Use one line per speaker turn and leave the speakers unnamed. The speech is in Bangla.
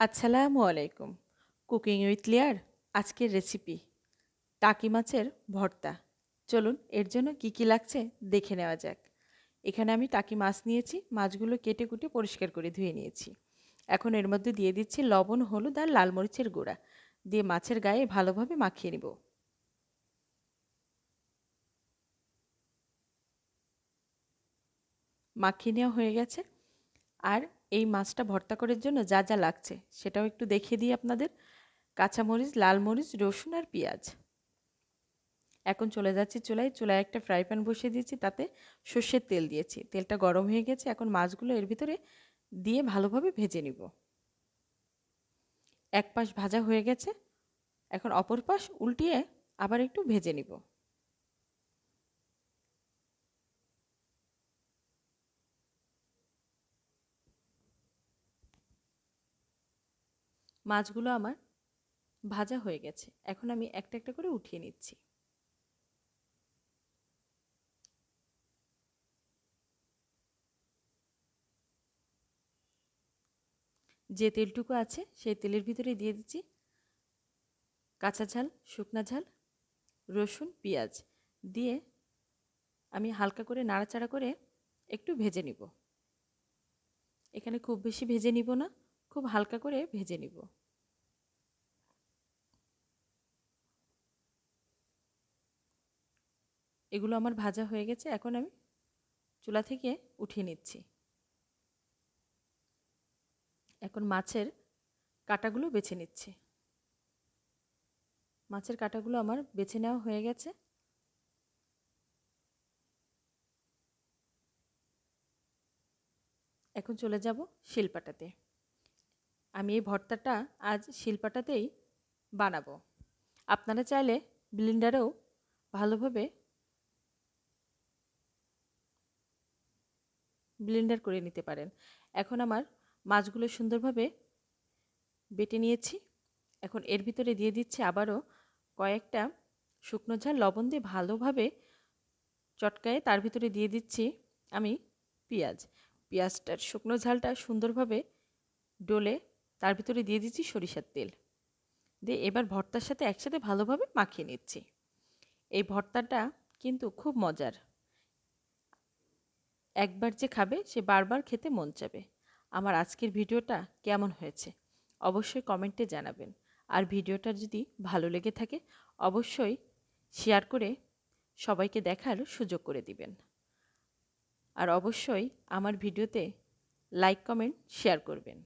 আসসালামু আলাইকুম। কুকিং উইথ লিয়ার, আজকের রেসিপি টাকি মাছের ভর্তা। চলুন, এর জন্য কি কি লাগছে দেখে নেওয়া যাক। এখানে আমি টাকি মাছ নিয়েছি, মাছগুলো কেটে কুটে পরিষ্কার করে ধুয়ে নিয়েছি। এখন এর মধ্যে দিয়ে দিচ্ছি লবণ, হলুদ আর লাল মরিচের গুঁড়া। দিয়ে মাছের গায়ে ভালোভাবে মাখিয়ে নিব। মাখিয়ে নেওয়া হয়ে গেছে। আর এই মাছটা ভর্তা করার জন্য যা যা লাগছে, সেটাও একটু দেখিয়ে দিই আপনাদের। কাঁচামরিচ লাল মরিচ রসুন আর পেঁয়াজ। এখন চলে যাচ্ছি চুলায়। চুলায় একটা ফ্রাই প্যান বসিয়ে দিয়েছি, তাতে সর্ষের তেল দিয়েছি। তেলটা গরম হয়ে গেছে, এখন মাছগুলো এর ভিতরে দিয়ে ভালোভাবে ভেজে নিব। এক পাশ ভাজা হয়ে গেছে, এখন অপর পাশ উল্টিয়ে আবার একটু ভেজে নিব। মাছগুলো আমার ভাজা হয়ে গেছে। এখন আমি একটা একটা করে উঠিয়ে নিচ্ছি। যে তেলটুকু আছে সেই তেলের ভিতরে দিয়ে দিচ্ছি কাঁচা ঝাল, শুকনা ঝাল, রসুন, পেঁয়াজ দিয়ে আমি হালকা করে নাড়াচাড়া করে একটু ভেজে নিব। এখানে খুব বেশি ভেজে নিব না। খুব হালকা করে ভেজে নিব। এগুলো আমার ভাজা হয়ে গেছে, এখন আমি চুলা থেকে উঠিয়ে নিচ্ছি। এখন মাছের কাটাগুলো বেছে নিচ্ছি। মাছের কাটাগুলো আমার বেছে নেওয়া হয়ে গেছে। এখন চলে যাব শিলপাটাতে। আমি এই ভর্তাটা আজ শিলপাটাতেই বানাবো। আপনারা চাইলে ব্লিন্ডারেও ভালোভাবে ব্লেন্ডার করে নিতে পারেন। এখন আমার মাছগুলো সুন্দরভাবে বেটে নিয়েছি। এখন এর ভিতরে দিয়ে দিচ্ছি আবারও কয়েকটা শুকনো ঝাল, লবণ দিয়ে ভালোভাবে চটকায়ে তার ভিতরে দিয়ে দিচ্ছি আমি পেঁয়াজ। পেঁয়াজটার শুকনো ঝালটা সুন্দরভাবে ডলে তার ভিতরে দিয়ে দিচ্ছি সরিষার তেল। দিয়ে এবার ভর্তার সাথে একসাথে ভালোভাবে মাখিয়ে নিচ্ছি। এই ভর্তাটা কিন্তু খুব মজার। একবার যে খাবে, সে বারবার খেতে মন চাবে। আমার আজকের ভিডিওটা কেমন হয়েছে? অবশ্যই কমেন্টে জানাবেন। আর ভিডিওটা যদি ভালো লেগে থাকে, অবশ্যই শেয়ার করে সবাইকে দেখার সুযোগ করে দিবেন। আর অবশ্যই আমার ভিডিওতে লাইক, কমেন্ট, শেয়ার করবেন।